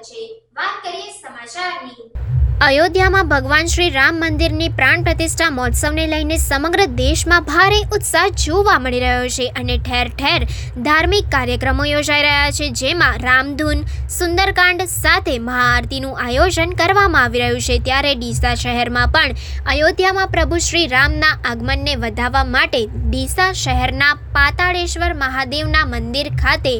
છે. વાત કરીએ સમાચારની. અયોધ્યામાં ભગવાન શ્રી રામ મંદિરની પ્રાણ પ્રતિષ્ઠા મહોત્સવને લઈને સમગ્ર દેશમાં ભારે ઉત્સાહ જોવા મળી રહ્યો છે અને ઠેર ઠેર ધાર્મિક કાર્યક્રમો યોજાઈ રહ્યા છે. જેમાં રામધૂન, સુંદરકાંડ સાથે મહાઆરતીનું આયોજન કરવામાં આવી રહ્યું છે. ત્યારે ડીસા શહેરમાં પણ અયોધ્યામાં પ્રભુ શ્રી રામના આગમનને વધાવવા માટે ડીસા શહેરના પાતાળેશ્વર મહાદેવના મંદિર ખાતે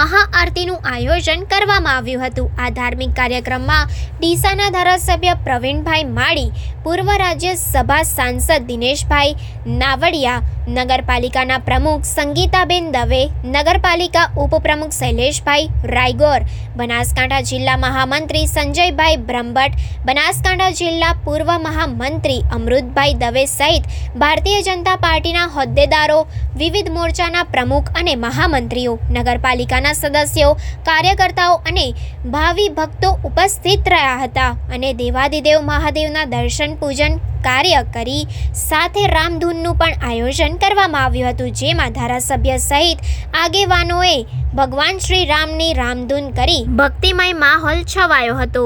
મહાઆરતીનું આયોજન કરવામાં આવ્યું હતું. આ ધાર્મિક કાર્યક્રમમાં ડીસાના ધારાસભ્ય પ્રવીણભાઈ માળી પૂર્વ રાજ્યસભા સાંસદ દિનેશભાઈ નાવડિયા નગરપાલિકાના પ્રમુખ સંગીતાબેન દવે, નગરપાલિકા ઉપપ્રમુખ શૈલેષભાઈ રાયગોર, બનાસકાંઠા જિલ્લા મહામંત્રી સંજયભાઈ બ્રહ્મભટ્ટ, બનાસકાંઠા જિલ્લા પૂર્વ મહામંત્રી અમૃતભાઈ દવે સહિત ભારતીય જનતા પાર્ટીના હોદ્દેદારો, વિવિધ મોરચાના પ્રમુખ અને મહામંત્રીઓ, નગરપાલિકાના સદસ્યો, કાર્યકર્તાઓ અને ભાવિ ભક્તો ઉપસ્થિત રહ્યા હતા અને દેવાદિદેવ મહાદેવના દર્શન પૂજન કાર્ય કરી સાથે રામધૂનનું પણ આયોજન કરવામાં આવ્યું હતું, જેમાં ધારાસભ્ય સહિત આગેવાનોએ ભગવાન શ્રી રામની રામધૂન કરી ભક્તિમય માહોલ છવાયો હતો.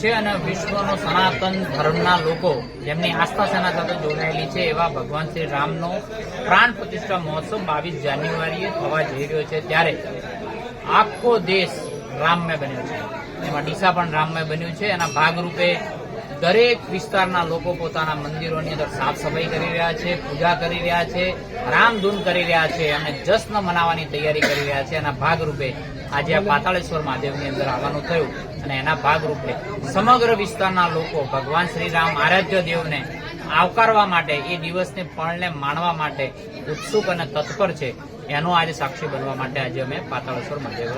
છે અને વિશ્વનો સનાતન ધર્મના લોકો જેમની આસ્થા સેના સાથે જોડાયેલી છે, એવા ભગવાન શ્રી રામનો પ્રાણ પ્રતિષ્ઠા મહોત્સવ બાવીસ જાન્યુઆરીએ થવા જઈ રહ્યો છે, ત્યારે આખો દેશ રામમય બન્યો છે. એમાં ડીસા પણ રામમય બન્યું છે, એના ભાગરૂપે દરેક વિસ્તારના લોકો પોતાના મંદિરોની અંદર સાફ સફાઈ કરી રહ્યા છે, પૂજા કરી રહ્યા છે, રામધૂન કરી રહ્યા છે અને જશ્ન મનાવવાની તૈયારી કરી રહ્યા છે. એના ભાગરૂપે આજે આ પાતાળેશ્વર મહાદેવની અંદર આવવાનું થયું અને એના ભાગરૂપે સમગ્ર વિસ્તારના લોકો ભગવાન શ્રી રામ આરાધ્ય દેવને આવકારવા માટે, એ દિવસને પણને માણવા માટે ઉત્સુક અને તત્પર છે. એનો આજે સાક્ષી બનવા માટે આજે અમે પાતાળેશ્વર મહાદેવ